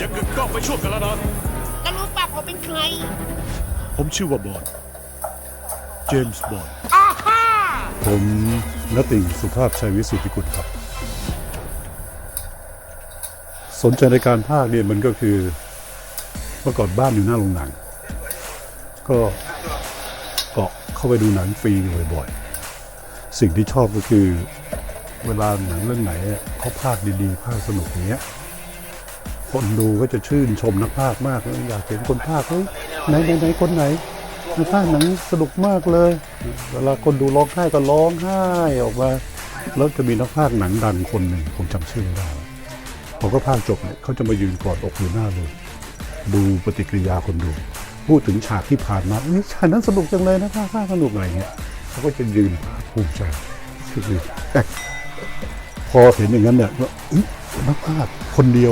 อย่ากึกก้องไปช่วงกันละนานแล้วรู้ป่ะผมเป็นใคร ผมชื่อว่าบอนเจมส์บอนอ้าฮ่าผมนติงสุภาพชัยวิสุทธิกุลครับ สนใจในการภาคเนี่ยมันก็คือเมื่อก่อนบ้านอยู่หน้าโรงหนัง ก็เกาะเข้าไปดูหนังฟรีอยู่บ่อยๆ สิ่งที่ชอบก็คือเวลาหนังเรื่องไหนอะเขาภาคดีๆภาคสนุกอย่างเงี้ย คนดูก็จะชื่นชมนักภาคมากเลยอยากเห็นคนภาคเฮ้ยไหนไหนไหนคนไหนนักภาคหนังสนุกมากเลย เวลาคนดูร้องไห้ก็ร้องไห้ออกมาแล้วจะมีนักภาคหนังดังคนหนึ่งผมจำชื่อไม่ได้พอก็ภาคจบเนี่ยเขาจะมายืนกอดอกอยู่หน้าเลยดูปฏิกิริยาคนดูพูดถึงฉากที่ผ่านมาฉากนั้นสนุกจังเลยนะภาคภาคสนุกอะไรเงี้ยเขาก็จะยืนภูมิใจคือพอเห็นอย่างนั้นเนี่ยว่าอุ๊ยนักภาคคนเดียว